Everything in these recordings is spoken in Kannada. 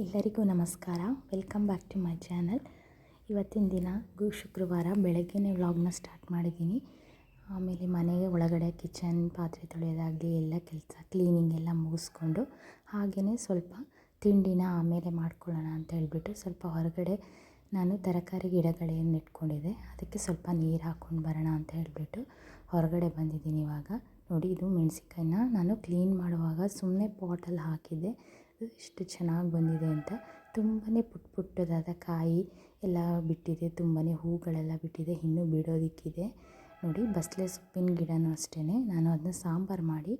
ಎಲ್ಲರಿಗೂ ನಮಸ್ಕಾರ. Welcome back to my channel ಇವತ್ತಿನ ದಿನ ಗು, ಶುಕ್ರವಾರ ಬೆಳಗ್ಗೆನೇ ವ್ಲಾಗ್ನ ಸ್ಟಾರ್ಟ್ ಮಾಡಿದ್ದೀನಿ. ಆಮೇಲೆ ಮನೆಗೆ ಒಳಗಡೆ ಕಿಚನ್ ಪಾತ್ರೆ ತೊಳೆಯೋದಾಗಲಿ, ಎಲ್ಲ ಕೆಲಸ ಕ್ಲೀನಿಂಗ್ ಎಲ್ಲ ಮುಗಿಸ್ಕೊಂಡು ಹಾಗೆಯೇ ಸ್ವಲ್ಪ ತಿಂಡಿನ ಆಮೇಲೆ ಮಾಡ್ಕೊಳ್ಳೋಣ ಅಂತ ಹೇಳಿಬಿಟ್ಟು ಸ್ವಲ್ಪ ಹೊರಗಡೆ ನಾನು ತರಕಾರಿ ಗಿಡಗಳೇನು ಇಟ್ಕೊಂಡಿದ್ದೆ ಅದಕ್ಕೆ ಸ್ವಲ್ಪ ನೀರು ಹಾಕ್ಕೊಂಡು ಬರೋಣ ಅಂತ ಹೇಳಿಬಿಟ್ಟು ಹೊರಗಡೆ ಬಂದಿದ್ದೀನಿ ಇವಾಗ. ನೋಡಿ, ಇದು ಮೆಣಸಿನ್ಕಾಯಿನ ನಾನು ಕ್ಲೀನ್ ಮಾಡುವಾಗ ಸುಮ್ಮನೆ ಪಾಟಲ್ಲಿ ಹಾಕಿದ್ದೆ. ಎಷ್ಟು ಚೆನ್ನಾಗಿ ಬಂದಿದೆ ಅಂತ ತುಂಬಾ ಪುಟ್ಟ ಪುಟ್ಟದಾದ ಕಾಯಿ ಎಲ್ಲ ಬಿಟ್ಟಿದೆ ತುಂಬಾ ಹೂಗಳೆಲ್ಲ ಬಿಟ್ಟಿದೆ, ಇನ್ನೂ ಬಿಡೋದಕ್ಕಿದೆ. ನೋಡಿ ಬಸಳೆ ಸೊಪ್ಪಿನ ಗಿಡನೂ ಅಷ್ಟೇ ನಾನು ಅದನ್ನ ಸಾಂಬಾರು ಮಾಡಿ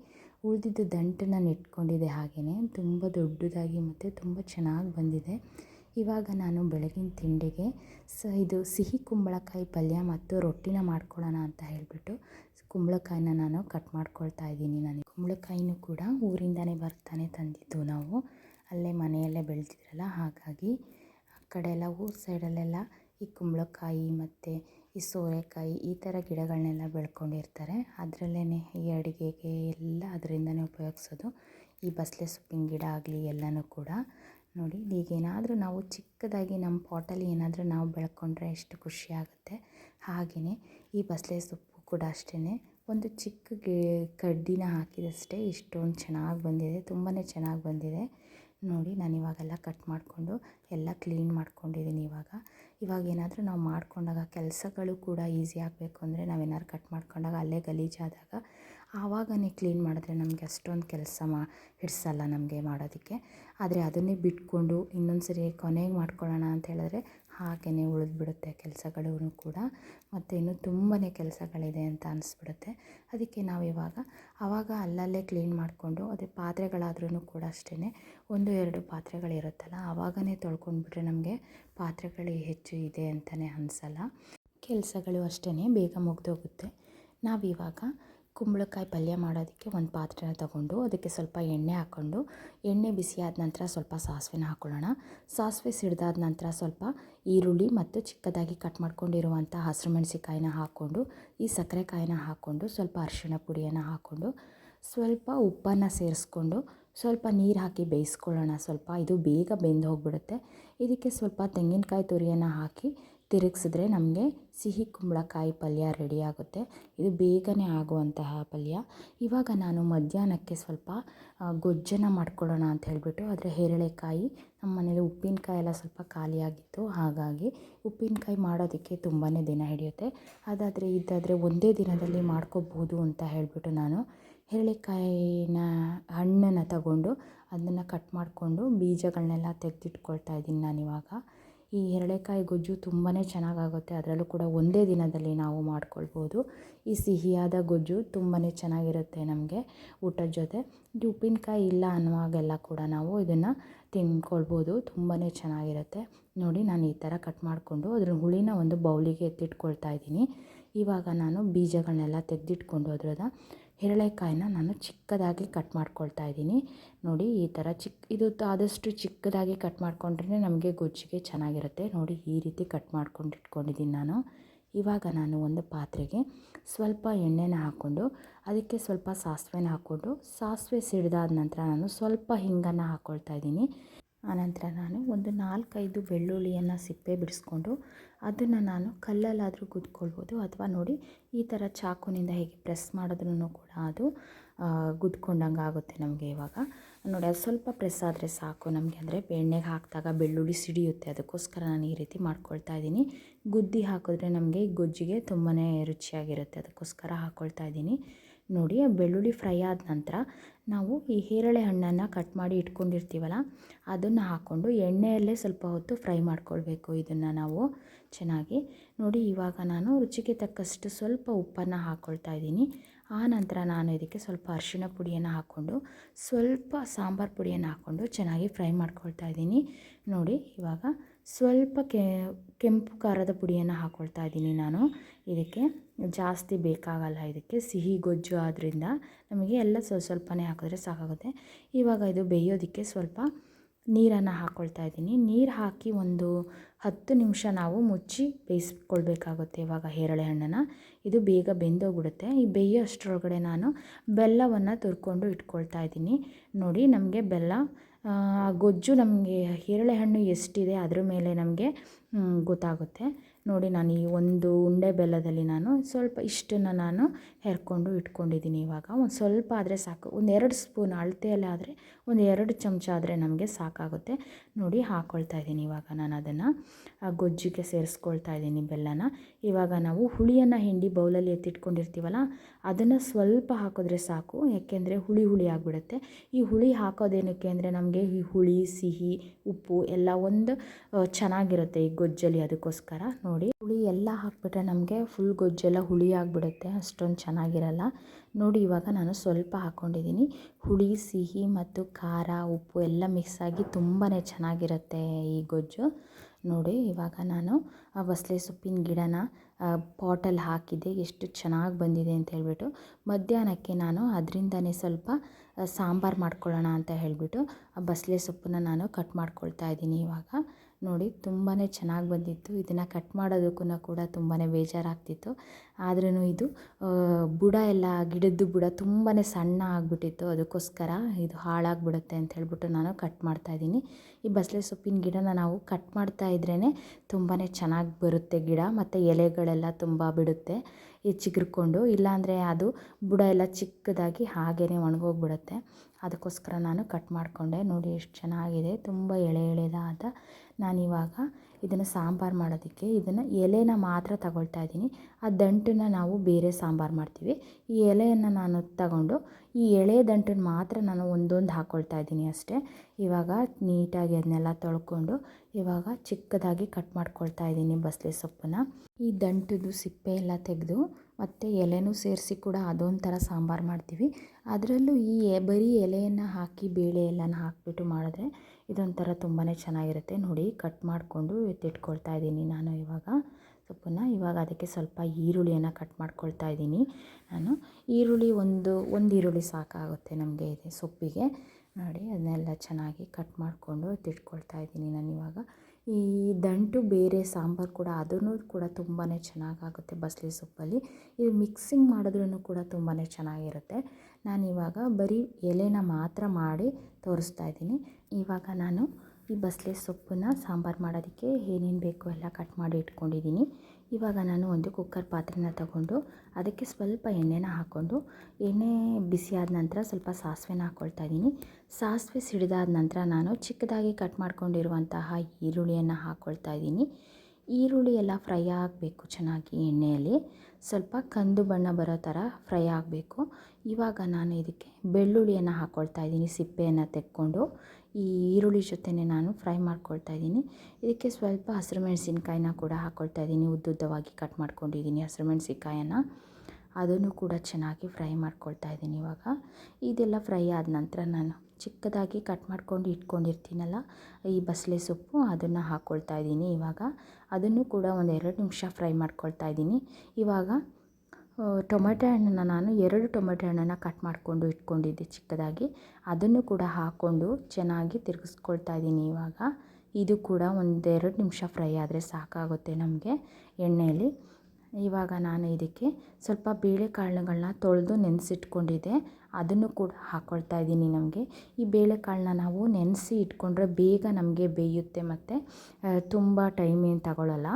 ಉಳಿದಿದ್ದು ದಂಟನ್ನು ನೆಟ್ಕೊಂಡಿದೆ ಹಾಗೆಯೇ ತುಂಬ ದೊಡ್ಡದಾಗಿ ಮತ್ತು ತುಂಬ ಚೆನ್ನಾಗಿ ಬಂದಿದೆ. ಇವಾಗ ನಾನು ಬೆಳಗಿನ ತಿಂಡಿಗೆ ಸ ಇದು ಸಿಹಿ ಕುಂಬಳಕಾಯಿ ಪಲ್ಯ ಮತ್ತು ರೊಟ್ಟಿನ ಮಾಡ್ಕೊಳ್ಳೋಣ ಅಂತ ಹೇಳಿಬಿಟ್ಟು ಕುಂಬಳಕಾಯಿನ ನಾನು ಕಟ್ ಮಾಡ್ಕೊಳ್ತಾ ಇದ್ದೀನಿ ನನಗೆ ಕುಂಬಳಕಾಯಿನೂ ಕೂಡ ಊರಿಂದನೇ ಬರ್ತಾನೆ ತಂದಿದ್ದು ನಾವು. ಅಲ್ಲೇ ಮನೆಯಲ್ಲೇ ಬೆಳೆದಿದ್ರಲ್ಲ, ಹಾಗಾಗಿ ಆ ಕಡೆ ಎಲ್ಲ ಊರ ಸೈಡಲ್ಲೆಲ್ಲ ಈ ಕುಂಬಳಕಾಯಿ ಮತ್ತು ಈ ಸೋರೆಕಾಯಿ ಈ ಥರ ಗಿಡಗಳನ್ನೆಲ್ಲ ಬೆಳ್ಕೊಂಡಿರ್ತಾರೆ. ಅದರಲ್ಲೇ ಈ ಅಡುಗೆಗೆ ಎಲ್ಲ ಅದರಿಂದನೇ ಉಪಯೋಗಿಸೋದು. ಈ ಬಸಳೆ ಸೊಪ್ಪಿನ ಗಿಡ ಆಗಲಿ ಎಲ್ಲನೂ ಕೂಡ. ನೋಡಿ ಈಗೇನಾದರೂ ನಾವು ಚಿಕ್ಕದಾಗಿ ನಮ್ಮ ಪಾಟಲ್ಲಿ ಏನಾದರೂ ನಾವು ಬೆಳ್ಕೊಂಡ್ರೆ ಎಷ್ಟು ಖುಷಿಯಾಗುತ್ತೆ ಹಾಗೆಯೇ ಈ ಬಸಳೆ ಸೊಪ್ಪು ಕೂಡ ಅಷ್ಟೇ ಒಂದು ಚಿಕ್ಕ ಕಡ್ಡಿನ ಹಾಕಿದಷ್ಟೇ ಇಷ್ಟೊಂದು ಚೆನ್ನಾಗಿ ಬಂದಿದೆ. ತುಂಬಾ ಚೆನ್ನಾಗಿ ಬಂದಿದೆ. ನೋಡಿ, ನಾನು ಇವಾಗೆಲ್ಲ ಕಟ್ ಮಾಡಿಕೊಂಡು ಎಲ್ಲ ಕ್ಲೀನ್ ಮಾಡ್ಕೊಂಡಿದ್ದೀನಿ ಇವಾಗ. ಇವಾಗ ಏನಾದರೂ ನಾವು ಮಾಡಿಕೊಂಡಾಗ ಕೆಲಸಗಳು ಕೂಡ ಈಸಿ ಆಗಬೇಕು ಅಂದರೆ ನಾವೇನಾದ್ರು ಕಟ್ ಮಾಡ್ಕೊಂಡಾಗ ಅಲ್ಲೇ ಗಲೀಜಾದಾಗ ಆವಾಗನೇ ಕ್ಲೀನ್ ಮಾಡಿದ್ರೆ ನಮಗೆ ಅಷ್ಟೊಂದು ಕೆಲಸ ಮಾ, ಹಿಡಿಸಲ್ಲ ನಮಗೆ ಮಾಡೋದಕ್ಕೆ. ಆದರೆ ಅದನ್ನೇ ಬಿಟ್ಕೊಂಡು ಇನ್ನೊಂದು ಸರಿ ಕೊನೆಗೆ ಮಾಡ್ಕೊಳ್ಳೋಣ ಅಂತ ಹೇಳಿದ್ರೆ ಹಾಗೆಯೇ ಉಳಿದ್ಬಿಡುತ್ತೆ ಕೆಲಸಗಳೂ ಕೂಡ. ಮತ್ತು ಇನ್ನೂ ತುಂಬಾ ಕೆಲಸಗಳಿದೆ ಅಂತ ಅನಿಸ್ಬಿಡುತ್ತೆ. ಅದಕ್ಕೆ ನಾವು ಇವಾಗ ಆವಾಗ ಅಲ್ಲಲ್ಲೇ ಕ್ಲೀನ್ ಮಾಡಿಕೊಂಡು, ಅದೇ ಪಾತ್ರೆಗಳಾದ್ರೂ ಕೂಡ ಅಷ್ಟೇ ಒಂದು ಎರಡು ಪಾತ್ರೆಗಳಿರುತ್ತಲ್ಲ ಆವಾಗನೇ ತೊಳ್ಕೊಂಡ್ಬಿಟ್ರೆ ನಮಗೆ ಪಾತ್ರೆಗಳು ಹೆಚ್ಚು ಇದೆ ಅಂತಲೇ ಅನಿಸಲ್ಲ. ಕೆಲಸಗಳು ಅಷ್ಟೇ ಬೇಗ ಮುಗಿದೋಗುತ್ತೆ. ನಾವಿವಾಗ ಕುಂಬಳಕಾಯಿ ಪಲ್ಯ ಮಾಡೋದಕ್ಕೆ ಒಂದು ಪಾತ್ರೆನ ತಗೊಂಡು ಅದಕ್ಕೆ ಸ್ವಲ್ಪ ಎಣ್ಣೆ ಹಾಕ್ಕೊಂಡು, ಎಣ್ಣೆ ಬಿಸಿಯಾದ ನಂತರ ಸ್ವಲ್ಪ ಸಾಸಿವೆನ ಹಾಕ್ಕೊಳ್ಳೋಣ ಸಾಸಿವೆ ಸಿಡ್ದಾದ ನಂತರ ಸ್ವಲ್ಪ ಈರುಳ್ಳಿ ಮತ್ತು ಚಿಕ್ಕದಾಗಿ ಕಟ್ ಮಾಡ್ಕೊಂಡಿರುವಂಥ ಹಸಿರು ಮೆಣಸಿಕಾಯಿನ ಹಾಕ್ಕೊಂಡು, ಈ ಸಕ್ಕರೆ ಕಾಯಿನ ಹಾಕ್ಕೊಂಡು, ಸ್ವಲ್ಪ ಅರಿಶಿಣ ಪುಡಿಯನ್ನು ಹಾಕ್ಕೊಂಡು, ಸ್ವಲ್ಪ ಉಪ್ಪನ್ನು ಸೇರಿಸ್ಕೊಂಡು, ಸ್ವಲ್ಪ ನೀರು ಹಾಕಿ ಬೇಯಿಸ್ಕೊಳ್ಳೋಣ. ಸ್ವಲ್ಪ ಇದು ಬೇಗ ಬೆಂದು ಹೋಗಿಬಿಡುತ್ತೆ. ಇದಕ್ಕೆ ಸ್ವಲ್ಪ ತೆಂಗಿನಕಾಯಿ ತುರಿಯನ್ನು ಹಾಕಿ ತಿರುಗಿಸಿದ್ರೆ ನಮಗೆ ಸಿಹಿ ಕುಂಬಳಕಾಯಿ ಪಲ್ಯ ರೆಡಿ ಆಗುತ್ತೆ. ಇದು ಬೇಗನೆ ಆಗುವಂತಹ ಪಲ್ಯ. ಇವಾಗ ನಾನು ಮಧ್ಯಾಹ್ನಕ್ಕೆ ಸ್ವಲ್ಪ ಗೊಜ್ಜನ್ನು ಮಾಡ್ಕೊಳ್ಳೋಣ ಅಂತ ಹೇಳಿಬಿಟ್ಟು ಆದರೆ ಹೇರಳೆಕಾಯಿ ನಮ್ಮ ಮನೇಲಿ ಉಪ್ಪಿನಕಾಯಿ ಎಲ್ಲ ಸ್ವಲ್ಪ ಖಾಲಿಯಾಗಿತ್ತು. ಹಾಗಾಗಿ ಉಪ್ಪಿನಕಾಯಿ ಮಾಡೋದಕ್ಕೆ ತುಂಬಾ ದಿನ ಹಿಡಿಯುತ್ತೆ. ಅದಾದರೆ ಇದಾದರೆ ಒಂದೇ ದಿನದಲ್ಲಿ ಮಾಡ್ಕೋಬೋದು ಅಂತ ಹೇಳಿಬಿಟ್ಟು ನಾನು ಹೇರಳೆಕಾಯಿನ ಹಣ್ಣನ್ನು ತಗೊಂಡು ಅದನ್ನು ಕಟ್ ಮಾಡಿಕೊಂಡು ಬೀಜಗಳನ್ನೆಲ್ಲ ತೆಗೆದಿಟ್ಕೊಳ್ತಾ ಇದ್ದೀನಿ ನಾನಿವಾಗ. ಈ ಎರಳೆಕಾಯಿ ಗೊಜ್ಜು ತುಂಬಾ ಚೆನ್ನಾಗಾಗುತ್ತೆ. ಅದರಲ್ಲೂ ಕೂಡ ಒಂದೇ ದಿನದಲ್ಲಿ ನಾವು ಮಾಡ್ಕೊಳ್ಬೋದು. ಈ ಸಿಹಿಯಾದ ಗೊಜ್ಜು ತುಂಬಾ ಚೆನ್ನಾಗಿರುತ್ತೆ ನಮಗೆ ಊಟದ ಜೊತೆ. ಇದು ಉಪ್ಪಿನಕಾಯಿ ಇಲ್ಲ ಅನ್ನುವಾಗೆಲ್ಲ ಕೂಡ ನಾವು ಇದನ್ನು ತಿನ್ಕೊಳ್ಬೋದು. ತುಂಬಾ ಚೆನ್ನಾಗಿರುತ್ತೆ. ನೋಡಿ ನಾನು ಈ ಥರ ಕಟ್ ಮಾಡಿಕೊಂಡು ಅದ್ರ ಹುಳಿನ ಒಂದು ಬೌಲಿಗೆ ಎತ್ತಿಟ್ಕೊಳ್ತಾ ಇದ್ದೀನಿ. ಇವಾಗ ನಾನು ಬೀಜಗಳನ್ನೆಲ್ಲ ತೆಗೆದಿಟ್ಕೊಂಡು ಅದ್ರದ ಹೇರಳೆಕಾಯಿನ ನಾನು ಚಿಕ್ಕದಾಗಿ ಕಟ್ ಮಾಡ್ಕೊಳ್ತಾ ಇದ್ದೀನಿ. ನೋಡಿ, ಈ ಥರ ಚಿಕ್ಕ ಇದು ಆದಷ್ಟು ಚಿಕ್ಕದಾಗಿ ಕಟ್ ಮಾಡಿಕೊಂಡ್ರೆ ನಮಗೆ ಗೊಜ್ಜಿಗೆ ಚೆನ್ನಾಗಿರುತ್ತೆ. ನೋಡಿ, ಈ ರೀತಿ ಕಟ್ ಮಾಡ್ಕೊಂಡು ಇಟ್ಕೊಂಡಿದ್ದೀನಿ ನಾನು. ಇವಾಗ ನಾನು ಒಂದು ಪಾತ್ರೆಗೆ ಸ್ವಲ್ಪ ಎಣ್ಣೆನ ಹಾಕ್ಕೊಂಡು, ಅದಕ್ಕೆ ಸ್ವಲ್ಪ ಸಾಸಿವೆನ ಹಾಕ್ಕೊಂಡು, ಸಾಸಿವೆ ಸಿಡಿದಾದ ನಂತರ ನಾನು ಸ್ವಲ್ಪ ಹಿಂಗನ್ನು ಹಾಕ್ಕೊಳ್ತಾ ಇದ್ದೀನಿ. ಆನಂತರ ನಾನು ಒಂದು ನಾಲ್ಕೈದು ಬೆಳ್ಳುಳ್ಳಿಯನ್ನು ಸಿಪ್ಪೆ ಬಿಡಿಸ್ಕೊಂಡು ಅದನ್ನು ನಾನು ಕಲ್ಲಲ್ಲಾದರೂ ಗುದ್ಕೊಳ್ಬೋದು ಅಥವಾ ನೋಡಿ ಈ ಥರ ಚಾಕುನಿಂದ ಹೇಗೆ ಪ್ರೆಸ್ ಮಾಡಿದ್ರೂ ಕೂಡ ಅದು ಗುದ್ಕೊಂಡಂಗೆ ಆಗುತ್ತೆ ನಮಗೆ ಇವಾಗ. ನೋಡಿ, ಅದು ಸ್ವಲ್ಪ ಪ್ರೆಸ್ ಆದರೆ ಸಾಕು ನಮಗೆ. ಅಂದರೆ ಬೆಣ್ಣೆಗೆ ಹಾಕಿದಾಗ ಬೆಳ್ಳುಳ್ಳಿ ಸಿಡಿಯುತ್ತೆ. ಅದಕ್ಕೋಸ್ಕರ ನಾನು ಈ ರೀತಿ ಮಾಡ್ಕೊಳ್ತಾ ಇದ್ದೀನಿ. ಗುದ್ದಿ ಹಾಕಿದ್ರೆ ನಮಗೆ ಗೊಜ್ಜಿಗೆ ತುಂಬಾ ರುಚಿಯಾಗಿರುತ್ತೆ. ಅದಕ್ಕೋಸ್ಕರ ಹಾಕ್ಕೊಳ್ತಾ ಇದ್ದೀನಿ. ನೋಡಿ ಬೆಳ್ಳುಳ್ಳಿ ಫ್ರೈ ಆದ ನಂತರ ನಾವು ಈ ಹೇರಳೆ ಹಣ್ಣನ್ನು ಕಟ್ ಮಾಡಿ ಇಟ್ಕೊಂಡಿರ್ತೀವಲ್ಲ, ಅದನ್ನು ಹಾಕ್ಕೊಂಡು ಎಣ್ಣೆಯಲ್ಲೇ ಸ್ವಲ್ಪ ಹೊತ್ತು ಫ್ರೈ ಮಾಡ್ಕೊಳ್ಬೇಕು ಇದನ್ನು ನಾವು ಚೆನ್ನಾಗಿ. ನೋಡಿ, ಇವಾಗ ನಾನು ರುಚಿಗೆ ತಕ್ಕಷ್ಟು ಸ್ವಲ್ಪ ಉಪ್ಪನ್ನು ಹಾಕ್ಕೊಳ್ತಾ ಇದ್ದೀನಿ. ಆ ನಂತರ ನಾನು ಇದಕ್ಕೆ ಸ್ವಲ್ಪ ಅರಿಶಿಣ ಪುಡಿಯನ್ನು ಹಾಕ್ಕೊಂಡು, ಸ್ವಲ್ಪ ಸಾಂಬಾರು ಪುಡಿಯನ್ನು ಹಾಕ್ಕೊಂಡು ಚೆನ್ನಾಗಿ ಫ್ರೈ ಮಾಡ್ಕೊಳ್ತಾ ಇದ್ದೀನಿ. ನೋಡಿ, ಇವಾಗ ಸ್ವಲ್ಪ ಕೆಂಪು ಖಾರದ ಪುಡಿಯನ್ನು ಹಾಕ್ಕೊಳ್ತಾ ಇದ್ದೀನಿ ನಾನು ಇದಕ್ಕೆ. ಜಾಸ್ತಿ ಬೇಕಾಗಲ್ಲ ಇದಕ್ಕೆ. ಸಿಹಿ, ಗೊಜ್ಜು ಆದ್ದರಿಂದ ನಮಗೆ ಎಲ್ಲ ಸ್ವಲ್ಪ ಸ್ವಲ್ಪನೇ ಹಾಕಿದ್ರೆ ಸಾಕಾಗುತ್ತೆ. ಇವಾಗ ಇದು ಬೇಯೋದಕ್ಕೆ ಸ್ವಲ್ಪ ನೀರನ್ನು ಹಾಕ್ಕೊಳ್ತಾ ಇದ್ದೀನಿ. ನೀರು ಹಾಕಿ ಒಂದು ಹತ್ತು ನಿಮಿಷ ನಾವು ಮುಚ್ಚಿ ಬೇಯಿಸ್ಕೊಳ್ಬೇಕಾಗುತ್ತೆ ಇವಾಗ ಹೇರಳೆ ಹಣ್ಣನ್ನು. ಇದು ಬೇಗ ಬೆಂದೋಗ್ಬಿಡುತ್ತೆ. ಈ ಬೇಯೋ ಅಷ್ಟರೊಳಗಡೆ ನಾನು ಬೆಲ್ಲವನ್ನು ತುರ್ಕೊಂಡು ಇಟ್ಕೊಳ್ತಾ ಇದ್ದೀನಿ. ನೋಡಿ ನಮಗೆ ಬೆಲ್ಲ ಗೊಜ್ಜು ನಮಗೆ ಹೇರಳೆ ಹಣ್ಣು ಎಷ್ಟಿದೆ ಅದ್ರ ಮೇಲೆ ನಮಗೆ ಗೊತ್ತಾಗುತ್ತೆ. ನೋಡಿ ನಾನು ಈ ಒಂದು ಉಂಡೆ ಬೆಲ್ಲದಲ್ಲಿ ನಾನು ಸ್ವಲ್ಪ ಇಷ್ಟನ್ನು ನಾನು ಹೆರ್ಕೊಂಡು ಇಟ್ಕೊಂಡಿದ್ದೀನಿ ಇವಾಗ. ಒಂದು ಸ್ವಲ್ಪ ಆದರೆ ಸಾಕು. ಒಂದು ಎರಡು ಸ್ಪೂನ್ ಅಳತೆಯಲ್ಲಿ ಆದರೆ, ಒಂದು ಎರಡು ಚಮಚ ಆದರೆ ನಮಗೆ ಸಾಕಾಗುತ್ತೆ. ನೋಡಿ ಹಾಕ್ಕೊಳ್ತಾ ಇದ್ದೀನಿ ಇವಾಗ ನಾನು ಅದನ್ನು. ಆ ಗೊಜ್ಜಿಗೆ ಸೇರಿಸ್ಕೊಳ್ತಾ ಇದ್ದೀನಿ ಬೆಲ್ಲನ. ಇವಾಗ ನಾವು ಹುಳಿಯನ್ನು ಹಿಂಡಿ ಬೌಲಲ್ಲಿ ಎತ್ತಿಟ್ಕೊಂಡಿರ್ತೀವಲ್ಲ ಅದನ್ನು ಸ್ವಲ್ಪ ಹಾಕಿದ್ರೆ ಸಾಕು, ಯಾಕೆಂದರೆ ಹುಳಿ ಹುಳಿ ಆಗಿಬಿಡುತ್ತೆ. ಈ ಹುಳಿ ಹಾಕೋದೇನಕ್ಕೆ ಅಂದರೆ ನಮಗೆ ಈ ಹುಳಿ, ಸಿಹಿ, ಉಪ್ಪು ಎಲ್ಲ ಒಂದು ಚೆನ್ನಾಗಿರುತ್ತೆ ಈ ಗೊಜ್ಜಲ್ಲಿ ಅದಕ್ಕೋಸ್ಕರ. ನೋಡಿ, ಹುಳಿ ಎಲ್ಲ ಹಾಕಿಬಿಟ್ರೆ ನಮಗೆ ಫುಲ್ ಗೊಜ್ಜೆಲ್ಲ ಹುಳಿ ಆಗಿಬಿಡುತ್ತೆ, ಅಷ್ಟೊಂದು ಚೆನ್ನಾಗಿರಲ್ಲ. ನೋಡಿ, ಇವಾಗ ನಾನು ಸ್ವಲ್ಪ ಹಾಕ್ಕೊಂಡಿದ್ದೀನಿ ಹುಳಿ, ಸಿಹಿ ಮತ್ತು ಖಾರ, ಉಪ್ಪು ಎಲ್ಲ ಮಿಕ್ಸ್ ಆಗಿ ತುಂಬಾ ಚೆನ್ನಾಗಿರುತ್ತೆ ಈ ಗೊಜ್ಜು. ನೋಡಿ, ಇವಾಗ ನಾನು ಆ ಬಸಳೆ ಸೊಪ್ಪಿನ ಗಿಡನ ಪಾಟಲ್ಲಿ ಹಾಕಿದ್ದೆ. ಎಷ್ಟು ಚೆನ್ನಾಗಿ ಬಂದಿದೆ ಅಂತ ಹೇಳಿಬಿಟ್ಟು. ಮಧ್ಯಾಹ್ನಕ್ಕೆ ನಾನು ಅದರಿಂದನೇ ಸ್ವಲ್ಪ ಸಾಂಬಾರು ಮಾಡ್ಕೊಳ್ಳೋಣ ಅಂತ ಹೇಳಿಬಿಟ್ಟು ಆ ಬಸಳೆ ಸೊಪ್ಪನ್ನ ನಾನು ಕಟ್ ಮಾಡ್ಕೊಳ್ತಾ ಇದ್ದೀನಿ ಇವಾಗ. ನೋಡಿ ತುಂಬಾ ಚೆನ್ನಾಗಿ ಬಂದಿತ್ತು. ಇದನ್ನು ಕಟ್ ಮಾಡೋದಕ್ಕೂ ಕೂಡ ತುಂಬಾ ಬೇಜಾರಾಗ್ತಿತ್ತು. ಆದ್ರೂ ಇದು ಬುಡ ಎಲ್ಲ, ಗಿಡದ್ದು ಬುಡ ತುಂಬಾ ಸಣ್ಣ ಆಗಿಬಿಟ್ಟಿತ್ತು. ಅದಕ್ಕೋಸ್ಕರ ಇದು ಹಾಳಾಗಿಬಿಡುತ್ತೆ ಅಂತ ಹೇಳ್ಬಿಟ್ಟು ನಾನು ಕಟ್ ಮಾಡ್ತಾಯಿದ್ದೀನಿ ಈ ಬಸಳೆ ಸೊಪ್ಪಿನ ಗಿಡನ ನಾವು ಕಟ್ ಮಾಡ್ತಾ ಇದ್ರೇ ತುಂಬಾ ಚೆನ್ನಾಗಿ ಬರುತ್ತೆ ಗಿಡ, ಮತ್ತು ಎಲೆಗಳೆಲ್ಲ ತುಂಬ ಬಿಡುತ್ತೆ. ಈ ಚಿಗುರ್ಕೊಂಡು, ಇಲ್ಲಾಂದರೆ ಅದು ಬುಡ ಎಲ್ಲ ಚಿಕ್ಕದಾಗಿ ಹಾಗೇ ಒಣಗೋಗ್ಬಿಡುತ್ತೆ. ಅದಕ್ಕೋಸ್ಕರ ನಾನು ಕಟ್ ಮಾಡಿಕೊಂಡೆ. ನೋಡಿ, ಎಷ್ಟು ಚೆನ್ನಾಗಿದೆ. ತುಂಬ ಎಳೆ ಎಳೆದಾದ ನಾನಿವಾಗ ಇದನ್ನು ಸಾಂಬಾರು ಮಾಡೋದಕ್ಕೆ ಇದನ್ನು ಎಲೆನ ಮಾತ್ರ ತಗೊಳ್ತಾ ಇದ್ದೀನಿ. ಆ ದಂಟನ್ನು ನಾವು ಬೇರೆ ಸಾಂಬಾರು ಮಾಡ್ತೀವಿ. ಈ ಎಲೆಯನ್ನು ನಾನು ತಗೊಂಡು ಈ ಎಳೆ ದಂಟನ್ನು ಮಾತ್ರ ನಾನು ಒಂದೊಂದು ಹಾಕ್ಕೊಳ್ತಾ ಇದ್ದೀನಿ ಅಷ್ಟೇ. ಇವಾಗ ನೀಟಾಗಿ ಅದನ್ನೆಲ್ಲ ತೊಳ್ಕೊಂಡು ಇವಾಗ ಚಿಕ್ಕದಾಗಿ ಕಟ್ ಮಾಡ್ಕೊಳ್ತಾ ಇದ್ದೀನಿ ಬಸಳೆ ಸೊಪ್ಪನ್ನು. ಈ ದಂಟದು ಸಿಪ್ಪೆ ಎಲ್ಲ ತೆಗೆದು ಮತ್ತು ಎಲೆನೂ ಸೇರಿಸಿ ಕೂಡ ಅದೊಂಥರ ಸಾಂಬಾರು ಮಾಡ್ತೀವಿ. ಅದರಲ್ಲೂ ಈ ಬರೀ ಎಲೆಯನ್ನು ಹಾಕಿ ಬೇಳೆ ಎಲ್ಲನ ಹಾಕಿಬಿಟ್ಟು ಮಾಡಿದ್ರೆ ಇದೊಂಥರ ತುಂಬಾ ಚೆನ್ನಾಗಿರುತ್ತೆ. ನೋಡಿ, ಕಟ್ ಮಾಡಿಕೊಂಡು ಎತ್ತಿಟ್ಕೊಳ್ತಾ ಇದ್ದೀನಿ ನಾನು ಇವಾಗ ಸೊಪ್ಪನ್ನು. ಇವಾಗ ಅದಕ್ಕೆ ಸ್ವಲ್ಪ ಈರುಳ್ಳಿಯನ್ನು ಕಟ್ ಮಾಡ್ಕೊಳ್ತಾ ಇದ್ದೀನಿ ನಾನು. ಈರುಳ್ಳಿ ಒಂದು ಒಂದು ಈರುಳ್ಳಿ ಸಾಕಾಗುತ್ತೆ ನಮಗೆ ಇದೆ ಸೊಪ್ಪಿಗೆ. ನೋಡಿ, ಅದನ್ನೆಲ್ಲ ಚೆನ್ನಾಗಿ ಕಟ್ ಮಾಡಿಕೊಂಡು ಎತ್ತಿಟ್ಕೊಳ್ತಾ ಇದ್ದೀನಿ ನಾನು ಇವಾಗ. ಈ ದಂಟು ಬೇರೆ ಸಾಂಬಾರು ಕೂಡ ಅದೂ ಕೂಡ ತುಂಬಾ ಚೆನ್ನಾಗಾಗುತ್ತೆ ಬಸಳೆ ಸೊಪ್ಪಲ್ಲಿ. ಇದು ಮಿಕ್ಸಿಂಗ್ ಮಾಡಿದ್ರೂ ಕೂಡ ತುಂಬಾ ಚೆನ್ನಾಗಿರುತ್ತೆ. ನಾನಿವಾಗ ಬರೀ ಎಲೆನ ಮಾತ್ರ ಮಾಡಿ ತೋರಿಸ್ತಾ ಇದ್ದೀನಿ. ಇವಾಗ ನಾನು ಈ ಬಸಳೆ ಸೊಪ್ಪನ್ನ ಸಾಂಬಾರು ಮಾಡೋದಕ್ಕೆ ಏನೇನು ಬೇಕು ಎಲ್ಲ ಕಟ್ ಮಾಡಿ ಇಟ್ಕೊಂಡಿದ್ದೀನಿ. ಇವಾಗ ನಾನು ಒಂದು ಕುಕ್ಕರ್ ಪಾತ್ರೆನ ತಗೊಂಡು ಅದಕ್ಕೆ ಸ್ವಲ್ಪ ಎಣ್ಣೆನ ಹಾಕ್ಕೊಂಡು, ಎಣ್ಣೆ ಬಿಸಿಯಾದ ನಂತರ ಸ್ವಲ್ಪ ಸಾಸಿವೆನ ಹಾಕ್ಕೊಳ್ತಾ ಇದ್ದೀನಿ. ಸಾಸಿವೆ ಸಿಡಿದಾದ ನಂತರ ನಾನು ಚಿಕ್ಕದಾಗಿ ಕಟ್ ಮಾಡ್ಕೊಂಡಿರುವಂತಹ ಈರುಳ್ಳಿಯನ್ನು ಹಾಕ್ಕೊಳ್ತಾ ಇದ್ದೀನಿ. ಈರುಳ್ಳಿ ಎಲ್ಲ ಫ್ರೈ ಆಗಬೇಕು ಚೆನ್ನಾಗಿ ಎಣ್ಣೆಯಲ್ಲಿ. ಸ್ವಲ್ಪ ಕಂದು ಬಣ್ಣ ಬರೋ ಥರ ಫ್ರೈ ಆಗಬೇಕು. ಇವಾಗ ನಾನು ಇದಕ್ಕೆ ಬೆಳ್ಳುಳ್ಳಿಯನ್ನು ಹಾಕ್ಕೊಳ್ತಾ ಇದ್ದೀನಿ ಸಿಪ್ಪೆಯನ್ನು ತೆಕ್ಕೊಂಡು. ಈ ಈರುಳ್ಳಿ ಜೊತೆನೇ ನಾನು ಫ್ರೈ ಮಾಡ್ಕೊಳ್ತಾ ಇದ್ದೀನಿ. ಇದಕ್ಕೆ ಸ್ವಲ್ಪ ಹಸಿರು ಮೆಣಸಿನ್ಕಾಯಿನ ಕೂಡ ಹಾಕ್ಕೊಳ್ತಾ ಇದ್ದೀನಿ. ಉದ್ದುದ್ದವಾಗಿ ಕಟ್ ಮಾಡ್ಕೊಂಡಿದ್ದೀನಿ ಹಸಿರು ಮೆಣಸಿನ್ಕಾಯನ್ನು ಅದನ್ನು ಕೂಡ ಚೆನ್ನಾಗಿ ಫ್ರೈ ಮಾಡ್ಕೊಳ್ತಾ ಇದ್ದೀನಿ ಇವಾಗ. ಇದೆಲ್ಲ ಫ್ರೈ ಆದ ನಂತರ ನಾನು ಚಿಕ್ಕದಾಗಿ ಕಟ್ ಮಾಡ್ಕೊಂಡು ಇಟ್ಕೊಂಡಿರ್ತೀನಲ್ಲ, ಈ ಬಸಳೆ ಸೊಪ್ಪು ಅದನ್ನು ಹಾಕ್ಕೊಳ್ತಾ ಇದ್ದೀನಿ ಇವಾಗ. ಅದನ್ನು ಕೂಡ ಒಂದು ಎರಡು ನಿಮಿಷ ಫ್ರೈ ಮಾಡ್ಕೊಳ್ತಾ ಇದ್ದೀನಿ. ಇವಾಗ ಟೊಮೆಟೊ ಹಣ್ಣನ್ನು ನಾನು ಎರಡು ಟೊಮೆಟೊ ಹಣ್ಣನ್ನು ಕಟ್ ಮಾಡಿಕೊಂಡು ಇಟ್ಕೊಂಡಿದ್ದೆ ಚಿಕ್ಕದಾಗಿ. ಅದನ್ನು ಕೂಡ ಹಾಕ್ಕೊಂಡು ಚೆನ್ನಾಗಿ ತಿರುಗಿಸ್ಕೊಳ್ತಾ ಇದ್ದೀನಿ ಇವಾಗ. ಇದು ಕೂಡ ಒಂದೆರಡು ನಿಮಿಷ ಫ್ರೈ ಆದರೆ ಸಾಕಾಗುತ್ತೆ ನಮಗೆ ಎಣ್ಣೆಯಲ್ಲಿ. ಇವಾಗ ನಾನು ಇದಕ್ಕೆ ಸ್ವಲ್ಪ ಬೇಳೆಕಾಳುಗಳನ್ನ ತೊಳೆದು ನೆನೆಸಿಟ್ಕೊಂಡಿದ್ದೆ. ಅದನ್ನು ಕೂಡ ಹಾಕ್ಕೊಳ್ತಾ ಇದ್ದೀನಿ ನಮಗೆ. ಈ ಬೇಳೆಕಾಳನ್ನ ನಾವು ನೆನೆಸಿ ಇಟ್ಕೊಂಡ್ರೆ ಬೇಗ ನಮಗೆ ಬೇಯುತ್ತೆ ಮತ್ತು ತುಂಬ ಟೈಮ್ ಏನು ತಗೊಳ್ಳಲ್ಲ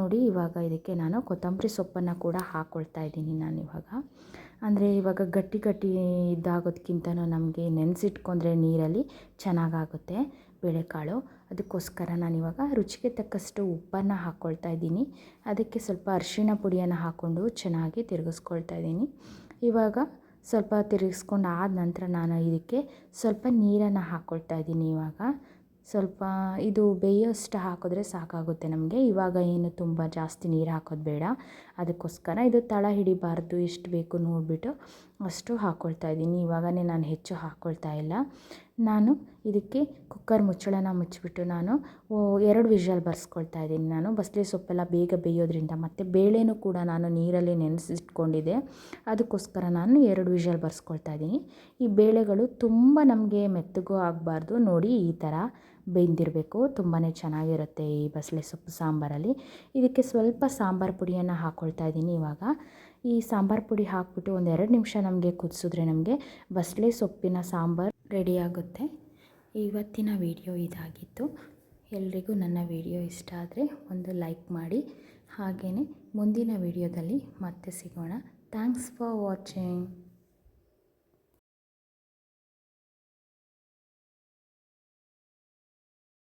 ನೋಡಿ, ಇವಾಗ ಇದಕ್ಕೆ ನಾನು ಕೊತ್ತಂಬರಿ ಸೊಪ್ಪನ್ನು ಕೂಡ ಹಾಕ್ಕೊಳ್ತಾ ಇದ್ದೀನಿ ನಾನು ಇವಾಗ. ಅಂದರೆ ಇವಾಗ ಗಟ್ಟಿ ಗಟ್ಟಿ ಇದಾಗೋದಕ್ಕಿಂತ ನಮಗೆ ನೆನೆಸಿಟ್ಕೊಂಡ್ರೆ ನೀರಲ್ಲಿ ಚೆನ್ನಾಗಾಗುತ್ತೆ ಬೇಳೆಕಾಳು. ಅದಕ್ಕೋಸ್ಕರ ನಾನಿವಾಗ ರುಚಿಗೆ ತಕ್ಕಷ್ಟು ಉಪ್ಪನ್ನು ಹಾಕ್ಕೊಳ್ತಾ ಇದ್ದೀನಿ. ಅದಕ್ಕೆ ಸ್ವಲ್ಪ ಅರಿಶಿಣ ಪುಡಿಯನ್ನು ಹಾಕ್ಕೊಂಡು ಚೆನ್ನಾಗಿ ತಿರುಗಿಸ್ಕೊಳ್ತಾ ಇದ್ದೀನಿ. ಇವಾಗ ಸ್ವಲ್ಪ ತಿರುಗಿಸ್ಕೊಂಡು ಆದ ನಂತರ ನಾನು ಇದಕ್ಕೆ ಸ್ವಲ್ಪ ನೀರನ್ನು ಹಾಕ್ಕೊಳ್ತಾ ಇದ್ದೀನಿ ಇವಾಗ. ಸ್ವಲ್ಪ ಇದು ಬೇಯೋಷ್ಟು ಹಾಕಿದ್ರೆ ಸಾಕಾಗುತ್ತೆ ನಮಗೆ. ಇವಾಗ ಏನು ತುಂಬ ಜಾಸ್ತಿ ನೀರು ಹಾಕೋದು ಬೇಡ. ಅದಕ್ಕೋಸ್ಕರ ಇದು ತಳ ಹಿಡಿಬಾರ್ದು, ಎಷ್ಟು ಬೇಕು ನೋಡಿಬಿಟ್ಟು ಅಷ್ಟು ಹಾಕ್ಕೊಳ್ತಾ ಇದ್ದೀನಿ. ಇವಾಗಲೇ ನಾನು ಹೆಚ್ಚು ಹಾಕ್ಕೊಳ್ತಾ ಇಲ್ಲ. ನಾನು ಇದಕ್ಕೆ ಕುಕ್ಕರ್ ಮುಚ್ಚಳನ ಮುಚ್ಚಿಬಿಟ್ಟು ನಾನು ಎರಡು ವಿಷಲ್ ಬರ್ಸ್ಕೊಳ್ತಾ ಇದ್ದೀನಿ ನಾನು. ಬಸಳೆ ಸೊಪ್ಪೆಲ್ಲ ಬೇಗ ಬೇಯೋದ್ರಿಂದ ಮತ್ತು ಬೇಳೆನೂ ಕೂಡ ನಾನು ನೀರಲ್ಲಿ ನೆನೆಸಿಟ್ಕೊಂಡಿದ್ದೆ. ಅದಕ್ಕೋಸ್ಕರ ನಾನು ಎರಡು ವಿಷಲ್ ಬರ್ಸ್ಕೊಳ್ತಾ ಇದ್ದೀನಿ. ಈ ಬೇಳೆಗಳು ತುಂಬ ನಮಗೆ ಮೆತ್ತಗೂ ಆಗಬಾರ್ದು. ನೋಡಿ, ಈ ಥರ ಬೆಂದಿರಬೇಕು. ತುಂಬಾ ಚೆನ್ನಾಗಿರುತ್ತೆ ಈ ಬಸಳೆ ಸೊಪ್ಪು ಸಾಂಬಾರಲ್ಲಿ. ಇದಕ್ಕೆ ಸ್ವಲ್ಪ ಸಾಂಬಾರು ಪುಡಿಯನ್ನು ಹಾಕ್ಕೊಳ್ತಾ ಇದ್ದೀನಿ ಇವಾಗ. ಈ ಸಾಂಬಾರು ಪುಡಿ ಹಾಕ್ಬಿಟ್ಟು ಒಂದು ಎರಡು ನಿಮಿಷ ನಮಗೆ ಕುದಿಸಿದ್ರೆ ನಮಗೆ ಬಸಳೆ ಸೊಪ್ಪಿನ ಸಾಂಬಾರು ರೆಡಿಯಾಗುತ್ತೆ ಇವತ್ತಿನ ವಿಡಿಯೋ ಇದಾಗಿತ್ತು. ಎಲ್ರಿಗೂ ನನ್ನ ವಿಡಿಯೋ ಇಷ್ಟ ಆದರೆ ಒಂದು ಲೈಕ್ ಮಾಡಿ. ಹಾಗೆಯೇ ಮುಂದಿನ ವಿಡಿಯೋದಲ್ಲಿ ಮತ್ತೆ ಸಿಗೋಣ. Thanks for watching.